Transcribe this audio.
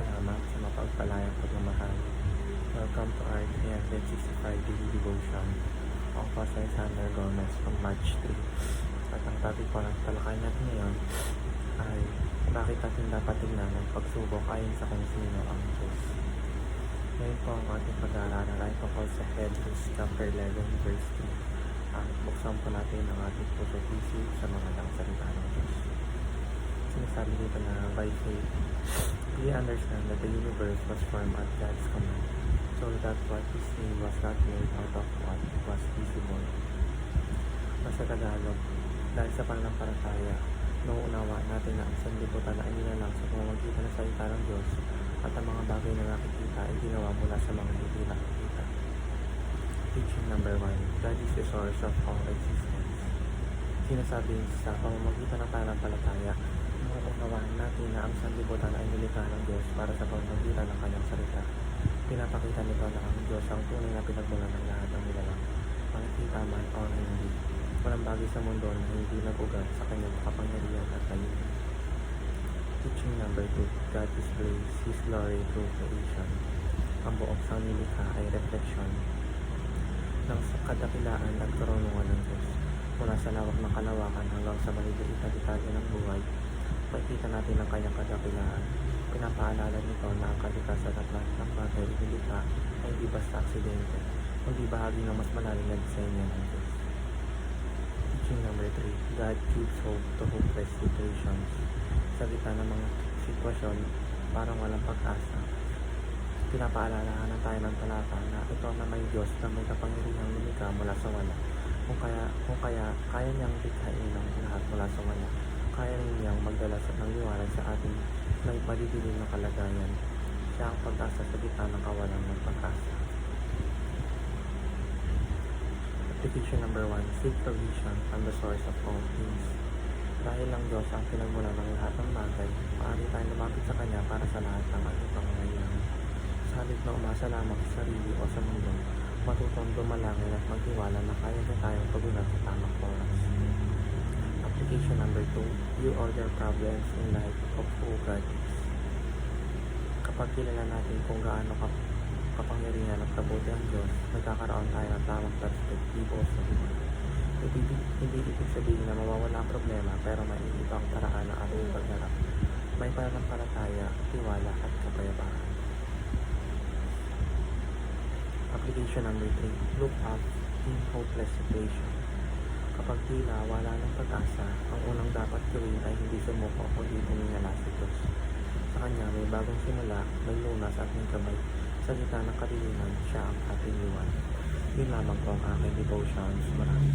salamat sa mapagpalayang pagmamahal. Welcome to our 365 Daily Devotion. Ako po si Alexander Gomez from March 3. At ang topic po ng talakay natin ngayon ay bakit natin dapat tingnan ang pagsubok ayon sa kung sino ang Diyos. Ngayon po ang ating pag-aaral ay tungkol sa Hebrews chapter 11 verse 3. At buksan po natin ang ating puso sa mga lang salita ng Diyos. Sinasabi dito na by faith, we understand that the universe was formed at God's command, so that what is seen was not made out of what was visible. O Tagalog, dahil sa pananampalataya, nauunawa natin na ang sanlibutan na inilalang sa pamamagitan ng salita ng Diyos at ang mga bagay na nakikita ay ginawa mula sa mga hindi nakikita. Teaching number one, God is the source of all existence. Sinasabi sa pamamagitan ng pananampalataya, nauunawaan natin na ang sanlibutan ay nilikha ng Diyos para sa pamamagitan ng kanyang salita. Pinapakita nito na ang Diyos ang tunay na pinagmulan ng lahat ng nilalang, makikita man o hindi. Walang bagay sa mundo na hindi nagugat sa kanyang kapangyarihan at talino. Teaching number 2, God displays His glory through creation. Ang buong sanlilikha ay refleksyon ng kadakilaan at karunungan ng Diyos. Mula sa lawak ng kalawakan hanggang sa maliliit na detalye ng buhay, makikita natin ang kanyang kadakilaan. Pinapaalala nito na ang kalikasan at lahat ng bagay inilikha ay hindi basta aksidente, kundi bahagi ng mas malalim na disenyo ng Diyos. Teaching number 3, God gives hope to hopeless situations. Sa gitna ng mga sitwasyon, parang walang pag-asa. Pinapaalalahanan tayo ng talata na ito na may Diyos na may kapangyarihang lumika mula sa wala. Kung kaya, kung kaya, kaya niyang likhain ang lahat mula sa wala. Kaya niyang magdala sa ng liwanag sa ating may madidilim na kalagayan. Siya ang pag-asa sa gitna ng kawalan ng pag-asa. Application number 1, seek provision from the source of all things. Dahil lang Diyos ang pinagmula ng lahat ng bagay, maaari tayong lumapit sa Kanya para sa lahat ng ating pangangailangan. Sa halip na umasa lamang sa sarili o sa mundo, matutong dumalangin at magtiwala na kaya na tayong pagunat. Number 2, you order problems in light of is. Kapag kilala natin kung gaano ka kapangyarihan at kabuti ang Diyos, nagkakaroon tayo ng tamang perspektibo sa buhay. Hindi, hindi ibig sabihin na mawawala ang problema pero may ibang paraan na ating pagharap. May pananampalataya, tiwala at kapayapaan. Application number 3. Look up in hopeless situation. Kapag tila wala ng pag-asa, ang unang dapat gawin ay hindi sumuko kundi tumingala sa Diyos. Sa Kanya may bagong simula, may lunas at may gabay. Sa gitna ng kadiliman, siya ang ating liwanag. Yun lamang po ang aking devotions. Maraming